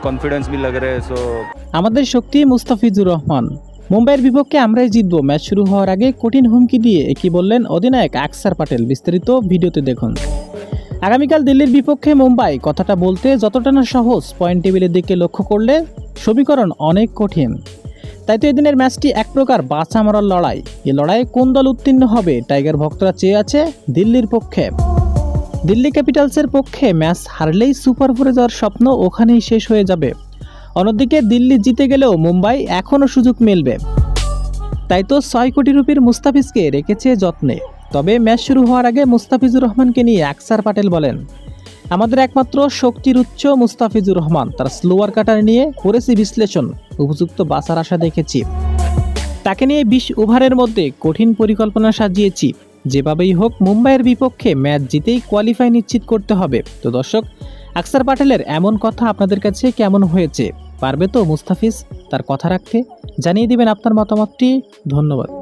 Confidence भी लग रहा है सो আমাদের শক্তি মুস্তাফিজুর রহমান মুম্বাইয়ের বিপক্ষে আমরাই জিতবো ম্যাচ শুরু হওয়ার আগে কঠিন হুমকি দিয়ে কি বললেন অধিনায়ক আকসার পাটেল বিস্তারিত ভিডিওতে দেখুন আগামীকাল দিল্লির বিপক্ষে মুম্বাই কথাটা বলতে যতটা না সহজ পয়েন্ট টেবিলের দিকে লক্ষ্য করলে সমীকরণ অনেক কঠিন তাই তো এদিনের ম্যাচটি এক প্রকার বাঁচা মরার লড়াই এই লড়াইয়ে কোন দল উত্তীর্ণ হবে টাইগার ভক্তরা চেয়ে আছে দিল্লির পক্ষে দিল্লি ক্যাপিটালসের পক্ষে ম্যাচ হারলেই সুপার ফোরে যাওয়ার স্বপ্ন ওখানেই শেষ হয়ে যাবে। অন্যদিকে দিল্লি জিতে গেলেও মুম্বাই এখনও সুযোগ মিলবে। তাই তো ছয় কোটি রুপির মুস্তাফিজকে রেখেছে যত্নে। তবে ম্যাচ শুরু হওয়ার আগে মুস্তাফিজুর রহমানকে নিয়ে আকসার পাটেল বলেন, আমাদের একমাত্র শক্তির উচ্চ মুস্তাফিজুর রহমান। তার স্লোয়ার কাটার নিয়ে করেছি বিশ্লেষণ, উপযুক্ত বাসার আশা দেখেছি। তাকে নিয়ে বিশ ওভারের মধ্যে কঠিন পরিকল্পনা সাজিয়েছি। যেভাবেই হোক, মুম্বাইয়ের বিপক্ষে ম্যাচ জিতেই কোয়ালিফাই নিশ্চিত করতে হবে। তো দর্শক, আকসার পাটেলের এমন কথা আপনাদের কাছে কেমন হয়েছে? পারবে তো মুস্তাফিজ তার কথা রাখতে? জানিয়ে দিবেন আপনার মতামতটি। ধন্যবাদ।